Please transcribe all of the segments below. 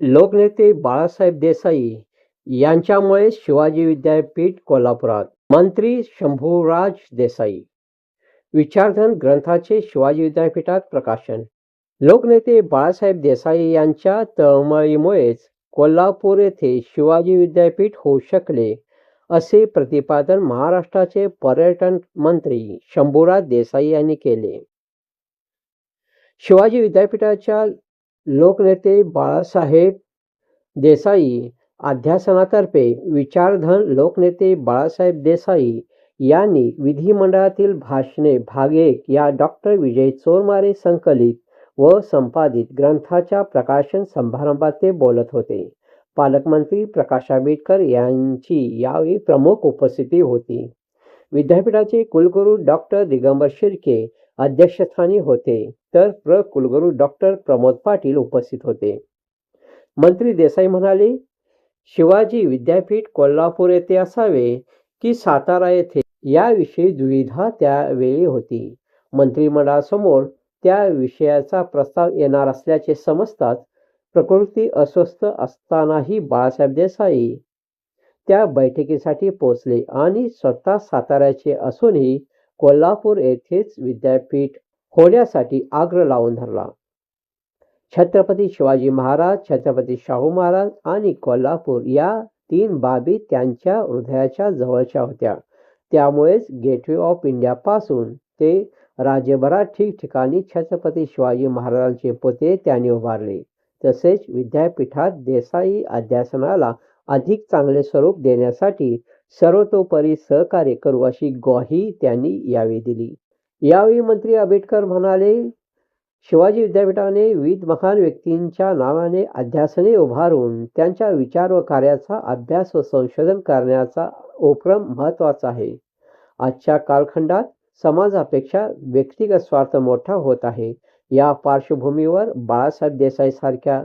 लोकनेते बाळासाहेब देसाई यांच्यामुळे शिवाजी विद्यापीठ कोल्हापुरात. मंत्री शंभूराज देसाई. विचारधन ग्रंथाचे शिवाजी विद्यापीठात प्रकाशन. लोकनेते बाळासाहेब देसाई यांच्या तळमळीमुळेच कोल्हापूर येथे शिवाजी विद्यापीठ होऊ शकले असे प्रतिपादन महाराष्ट्राचे पर्यटन मंत्री शंभूराज देसाई यांनी केले. शिवाजी विद्यापीठाच्या लोकनेते बाळासाहेब देसाई अध्यासनातर्फे विचारधन लोकनेते बाळासाहेब देसाई यांनी विधिमंडळातील भाषणे भाग एक या डॉक्टर विजय चोरमारे संकलित व संपादित ग्रंथाच्या प्रकाशन समारंभात ते बोलत होते. पालकमंत्री प्रकाश आंबेडकर यांची यावेळी प्रमुख उपस्थिती होती. विद्यापीठाचे कुलगुरू डॉक्टर दिगंबर शिर्के अध्यक्षस्थानी होते. तर प्र. कुलगुरू डॉक्टर प्रमोद पाटील उपस्थित होते. मंत्री देसाई म्हणाले शिवाजी विद्यापीठ कोल्हापूर येथे असावे की सातारा येथे याविषयी दुविधा त्यावेळी होती. मंत्रिमंडळासमोर त्या विषयाचा प्रस्ताव येणार असल्याचे समजताच प्रकृती अस्वस्थ असतानाही बाळासाहेब देसाई त्या बैठकीसाठी पोचले आणि स्वतः साताऱ्याचे असूनही कोल्हापूर येथेच विद्यापीठ होण्यासाठी आग्रह लावून धरला. छत्रपती शिवाजी महाराज छत्रपती शाहू महाराज आणि कोल्हापूर या तीन बाबी त्यांच्या हृदयाच्या जवळच्या होत्या. त्यामुळेच गेटवे ऑफ इंडियापासून ते राज्यभरात ठिकठिकाणी छत्रपती शिवाजी महाराजांचे पुतळे त्यांनी उभारले. तसेच विद्यापीठात देसाई अध्यासनाला अधिक चांगले स्वरूप देण्यासाठी सर्वतोपरी सहकार्य करू अशी ग्वाही त्यांनी यावेळी दिली. यावेळी मंत्री आंबेडकर म्हणाले शिवाजी विद्यापीठाने विविध महान व्यक्तींच्या नावाने अध्यासने उभारून त्यांच्या विचार व कार्याचा अभ्यास व संशोधन करण्याचा उपक्रम महत्त्वाचा आहे. आजच्या कालखंडात समाजापेक्षा व्यक्तिगत स्वार्थ मोठा होत आहे. या पार्श्वभूमीवर बाळासाहेब देसाई सारख्या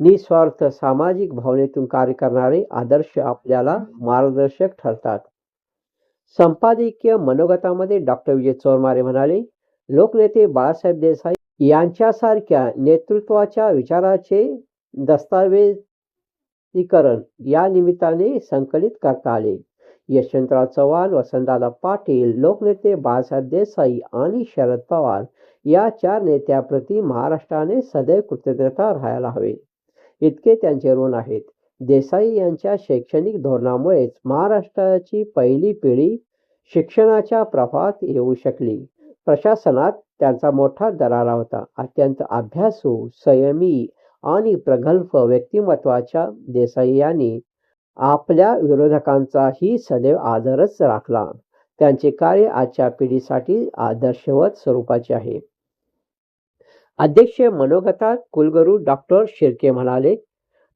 निस्वार्थ सामाजिक भावनेतून कार्य करणारे आदर्श आपल्याला मार्गदर्शक ठरतात. संपादकीय मनोगतामध्ये डॉक्टर विजय चोरमारे म्हणाले लोकनेते बाळासाहेब देसाई यांच्यासारख्या नेतृत्वाच्या विचाराचे दस्तावेजीकरण या निमित्ताने संकलित करता आले. यशवंतराव चव्हाण वसंतदादा पाटील लोकनेते बाळासाहेब देसाई आणि शरद पवार या चार नेत्याप्रती महाराष्ट्राने सदैव कृतज्ञता राहायला हवे. इतके त्यांचे ऋण आहेत. देसाई यांच्या शैक्षणिक धोरणामुळेच महाराष्ट्राची पहिली पिढी शिक्षणाच्या प्रभात येऊ शकली. प्रशासनात त्यांचा मोठा दरारा होता. अत्यंत अभ्यासू संयमी आणि प्रगल्भ व्यक्तिमत्वाच्या देसाई यांनी आपल्या विरोधकांचाही सदैव आदरच राखला. त्यांचे कार्य आजच्या पिढीसाठी आदर्शवत स्वरूपाचे आहे. अध्यक्ष मनोगता कुलगुरू डॉक्टर शिर्के म्हणाले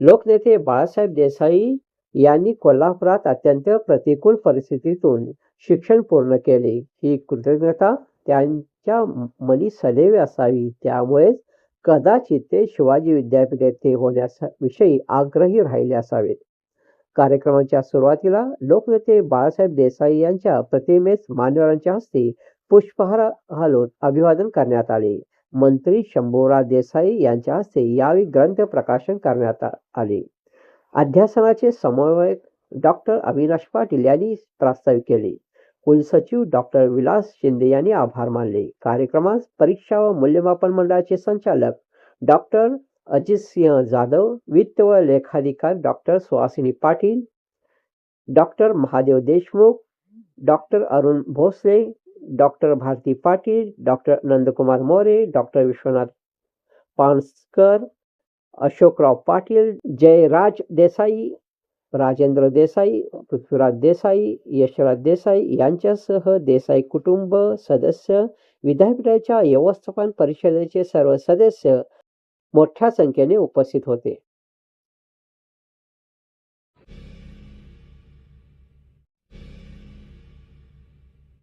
लोकनेते बाळासाहेब देसाई यांनी कोल्हापुरात अत्यंत प्रतिकूल परिस्थितीतून शिक्षण पूर्ण केले. ही कृतज्ञता त्यांच्या मनी सदैव असावी. त्यामुळेच कदाचित ते शिवाजी विद्यापीठ येथे होण्याविषयी आग्रही राहिले असावेत. कार्यक्रमाच्या सुरुवातीला लोकनेते बाळासाहेब देसाई यांच्या प्रतिमेस मान्यवरांच्या हस्ते पुष्पहार घालून अभिवादन करण्यात आले. मंत्री शंभूराज देसाई यांच्या हस्ते यावेळी ग्रंथ प्रकाशन करण्यात आले. अध्यासनाचे समन्वयक डॉक्टर अविनाश पाटील यांनी प्रास्ताविक केले. कुलसचिव डॉक्टर विलास शिंदे यांनी आभार मानले. कार्यक्रमास परीक्षा व मूल्यमापन मंडळाचे संचालक डॉक्टर अजित सिंह जाधव वित्त व लेखाधिकार doctor Suhasini Patil doctor Mahadev Deshmukh doctor Arun Bhosale doctor Bharati Patil doctor Nandkumar More doctor Vishwanath Panaskar Ashokrao Patil Jayraj Desai Rajendra Desai Prithviraj Desai Yashraj Desai यांच्यासह देसाई कुटुंब सदस्य विद्यापीठाच्या व्यवस्थापन परिषदेचे सर्व सदस्य मोठ्या संख्येने उपस्थित होते.